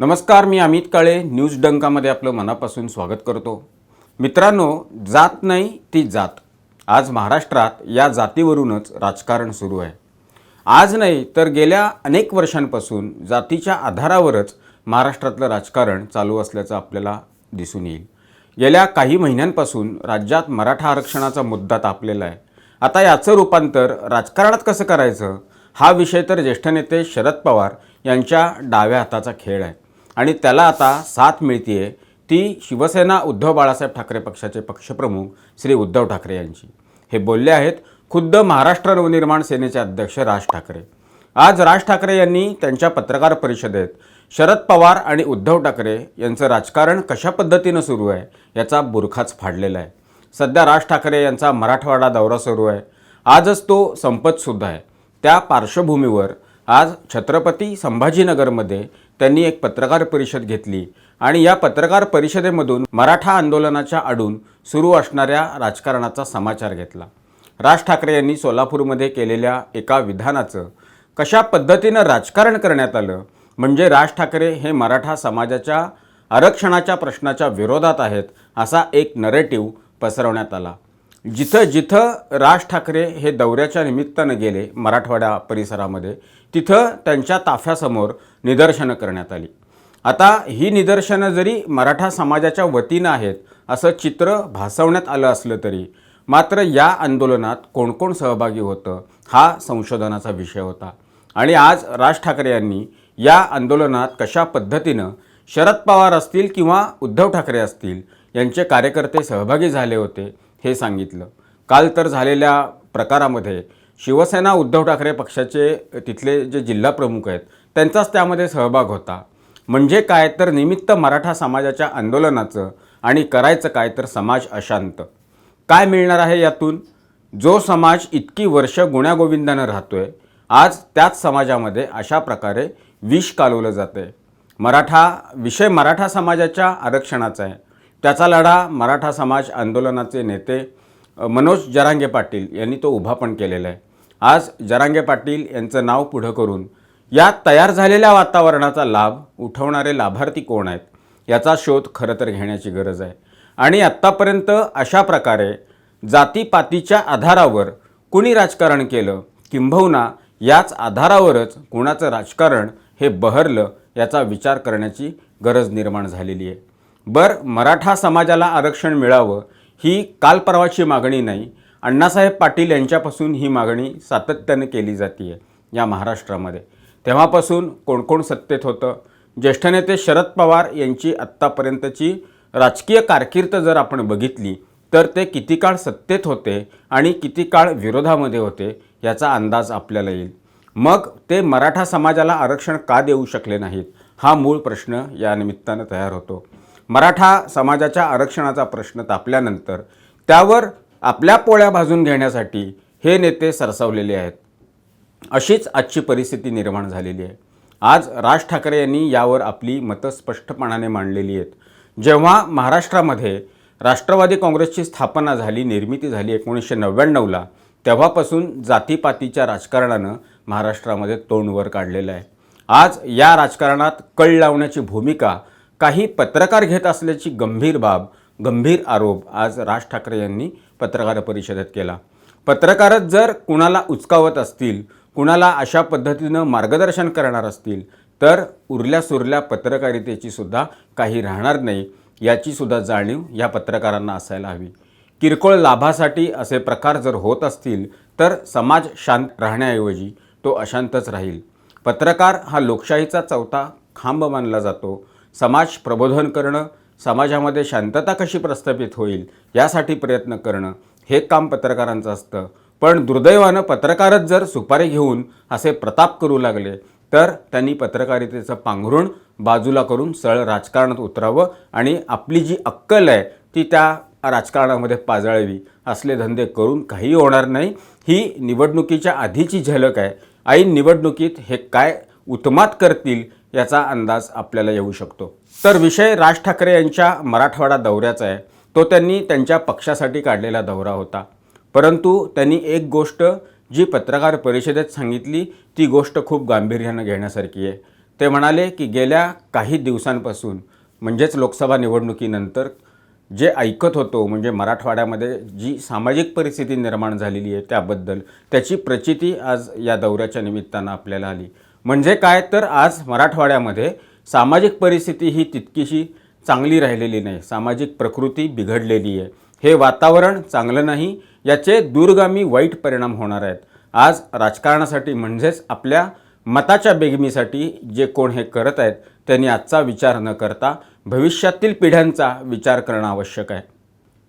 नमस्कार मी अमित काळे न्यूज डंकामध्ये आपलं मनापासून स्वागत करतो. मित्रांनो जात नाही ती जात. आज महाराष्ट्रात या जातीवरूनच राजकारण सुरू आहे. आज नाही तर गेल्या अनेक वर्षांपासून जातीच्या आधारावरच महाराष्ट्रातलं राजकारण चालू असल्याचं आपल्याला दिसून येईल. गेल्या काही महिन्यांपासून राज्यात मराठा आरक्षणाचा मुद्दा तापलेला आहे. आता याचं रूपांतर राजकारणात कसं करायचं? हा विषय तर ज्येष्ठ नेते शरद पवार यांच्या डाव्या हाताचा खेळ आहे. आणि त्याला आता साथ मिळतीये ती शिवसेना उद्धव बाळासाहेब ठाकरे पक्षाचे पक्षप्रमुख श्री उद्धव ठाकरे यांची. हे बोलले आहेत खुद्द महाराष्ट्र नवनिर्माण सेनेचे अध्यक्ष राज ठाकरे. आज राज ठाकरे यांनी त्यांच्या पत्रकार परिषदेत शरद पवार आणि उद्धव ठाकरे यांचं राजकारण कशा पद्धतीनं सुरू आहे याचा बुरखाच फाडलेला आहे. सध्या राज ठाकरे यांचा मराठवाडा दौरा सुरू आहे. आजच तो संपतसुद्धा आहे. त्या पार्श्वभूमीवर आज छत्रपती संभाजीनगरमध्ये त्यांनी एक पत्रकार परिषद घेतली आणि या पत्रकार परिषदेमधून मराठा आंदोलनाच्या आडून सुरू असणाऱ्या राजकारणाचा समाचार घेतला. राज ठाकरे यांनी सोलापूरमध्ये केलेल्या एका विधानाचं कशा पद्धतीनं राजकारण करण्यात आलं म्हणजे राज ठाकरे हे मराठा समाजाच्या आरक्षणाच्या प्रश्नाच्या विरोधात आहेत असा एक नरेटिव्ह पसरवण्यात आला. जिथं जिथं राज ठाकरे हे दौऱ्याच्या निमित्तानं गेले मराठवाडा परिसरामध्ये तिथं त्यांच्या ताफ्यासमोर निदर्शनं करण्यात आली. आता ही निदर्शनं जरी मराठा समाजाच्या वतीनं आहेत असं चित्र भासवण्यात आलं असलं तरी मात्र या आंदोलनात कोण कोण सहभागी होतं हा संशोधनाचा विषय होता. आणि आज राज ठाकरे यांनी या आंदोलनात कशा पद्धतीनं शरद पवार असतील किंवा उद्धव ठाकरे असतील यांचे कार्यकर्ते सहभागी झाले होते हे सांगितलं. काल तर झालेल्या प्रकारामध्ये शिवसेना उद्धव ठाकरे पक्षाचे तिथले जे जिल्हा प्रमुख आहेत त्यांचाच त्यामध्ये सहभाग होता. म्हणजे काय? तर निमित्त मराठा समाजाच्या आंदोलनाचं आणि करायचं काय? तर समाज अशांत. काय मिळणार आहे यातून? जो समाज इतकी वर्ष गुण्यागोविंदानं राहतोय आज त्याच समाजामध्ये अशा प्रकारे विष कालवलं जातं आहे मराठा विषय मराठा समाजाच्या आरक्षणाचा आहे. त्याचा लढा मराठा समाज आंदोलनाचे नेते मनोज जरांगे पाटील यांनी तो उभा पण केलेला आहे. आज जरांगे पाटील यांचं नाव पुढं करून या तयार झालेल्या वातावरणाचा लाभ उठवणारे लाभार्थी कोण आहेत याचा शोध खरं तर घेण्याची गरज आहे. आणि आत्तापर्यंत अशा प्रकारे जातीपातीच्या आधारावर कुणी राजकारण केलं किंबहुना याच आधारावरच कुणाचं राजकारण हे बहरलं याचा विचार करण्याची गरज निर्माण झालेली आहे. बरं मराठा समाजाला आरक्षण मिळावं ही काल परवाची मागणी नाही. अण्णासाहेब पाटील यांच्यापासून ही मागणी सातत्यानं केली जाते आहे या महाराष्ट्रामध्ये. तेव्हापासून कोण कोण सत्तेत होतं? ज्येष्ठ नेते शरद पवार यांची आत्तापर्यंतची राजकीय कारकीर्द जर आपण बघितली तर ते किती काळ सत्तेत होते आणि किती काळ विरोधामध्ये होते याचा अंदाज आपल्याला येईल. मग ते मराठा समाजाला आरक्षण का देऊ शकले नाहीत? हा मूळ प्रश्न या निमित्तानं तयार होतो. मराठा समाजाच्या आरक्षणाचा प्रश्न तापल्यानंतर त्यावर आपल्या पोळ्या भाजून घेण्यासाठी हे नेते सरसावलेले आहेत. अशीच आजची परिस्थिती निर्माण झालेली आहे. आज राज ठाकरे यांनी यावर आपली मतं स्पष्टपणाने मांडलेली आहेत. जेव्हा महाराष्ट्रामध्ये राष्ट्रवादी काँग्रेसची स्थापना झाली निर्मिती झाली एकोणीसशे नव्याण्णवला तेव्हापासून जातीपातीच्या राजकारणानं महाराष्ट्रामध्ये तोंड वर काढलेलं आहे. आज या राजकारणात कळ लावण्याची भूमिका काही पत्रकार घेत असल्याची गंभीर बाब गंभीर आरोप आज राज ठाकरे यांनी पत्रकार परिषदेत केला. पत्रकारच जर कुणाला उचकावत असतील कुणाला अशा पद्धतीनं मार्गदर्शन करणार असतील तर उरल्या सुरल्या पत्रकारितेची सुद्धा काही राहणार नाही याची सुद्धा जाणीव या पत्रकारांना असायला हवी. किरकोळ लाभासाठी असे प्रकार जर होत असतील तर समाज शांत राहण्याऐवजी तो अशांतच राहील. पत्रकार हा लोकशाहीचा चौथा खांब मानला जातो. समाज प्रबोधन करणं समाजामध्ये शांतता कशी प्रस्थापित होईल यासाठी प्रयत्न करणं हे काम पत्रकारांचं असतं. पण दुर्दैवानं पत्रकारच जर सुपारी घेऊन असे प्रताप करू लागले तर त्यांनी पत्रकारितेचं पांघरुण बाजूला करून सरळ राजकारणात उतरावं आणि आपली जी अक्कल आहे ती त्या राजकारणामध्ये पाजळावी असले धंदे करून काही होणार नाही. ही निवडणुकीच्या आधीची झलक आहे. ऐन निवडणुकीत हे काय उत्मात करतील याचा अंदाज आपल्याला येऊ शकतो. तर विषय राज ठाकरे यांच्या मराठवाडा दौऱ्याचा आहे. तो त्यांनी त्यांच्या पक्षासाठी काढलेला दौरा होता. परंतु त्यांनी एक गोष्ट जी पत्रकार परिषदेत सांगितली ती गोष्ट खूप गांभीर्यानं घेण्यासारखी आहे. ते म्हणाले की गेल्या काही दिवसांपासून म्हणजेच लोकसभा निवडणुकीनंतर जे ऐकत होतो म्हणजे मराठवाड्यामध्ये जी सामाजिक परिस्थिती निर्माण झालेली आहे त्याबद्दल त्याची प्रचिती आज या दौऱ्याच्या निमित्तानं आपल्याला आली. म्हणजे काय तर आज मराठवाड्यामध्ये सामाजिक परिस्थिती ही तितकीशी चांगली राहिलेली नाही. सामाजिक प्रकृती बिघडलेली आहे. हे वातावरण चांगलं नाही याचे दूरगामी वाईट परिणाम होणार आहेत. आज राजकारणासाठी म्हणजेच आपल्या मताच्या बेगमीसाठी जे कोण हे करत आहेत त्यांनी आजचा विचार न करता भविष्यातील पिढ्यांचा विचार करणं आवश्यक आहे.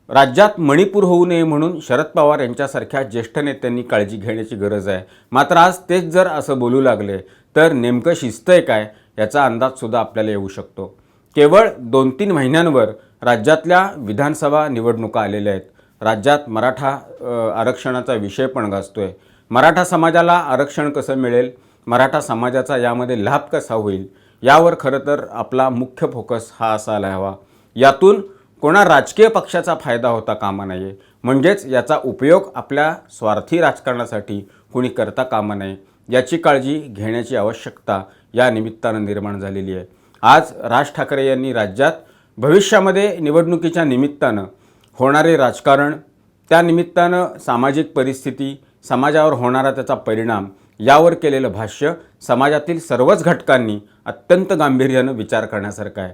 राज्यात मणिपूर होऊ नये म्हणून शरद पवार यांच्यासारख्या ज्येष्ठ नेत्यांनी काळजी घेण्याची गरज आहे. मात्र आज तेच जर असं बोलू लागले तर नेमकं शिस्त आहे काय याचा अंदाजसुद्धा आपल्याला येऊ शकतो. केवळ दोन तीन महिन्यांवर राज्यातल्या विधानसभा निवडणुका आलेल्या आहेत. राज्यात मराठा आरक्षणाचा विषय पण गाजतोय. मराठा समाजाला आरक्षण कसं मिळेल? मराठा समाजाचा यामध्ये लाभ कसा होईल? यावर खरं तर आपला मुख्य फोकस हा असायला हवा. यातून कोणा राजकीय पक्षाचा फायदा होता कामा नये म्हणजेच याचा उपयोग आपल्या स्वार्थी राजकारणासाठी कुणी करता कामा नये याची काळजी घेण्याची आवश्यकता या निमित्तानं निर्माण झालेली आहे. आज राज ठाकरे यांनी राज्यात भविष्यामध्ये निवडणुकीच्या निमित्तानं होणारे राजकारण त्या निमित्तानं सामाजिक परिस्थिती समाजावर होणारा त्याचा परिणाम यावर केलेलं भाष्य समाजातील सर्वच घटकांनी अत्यंत गांभीर्यानं विचार करण्यासारखं आहे.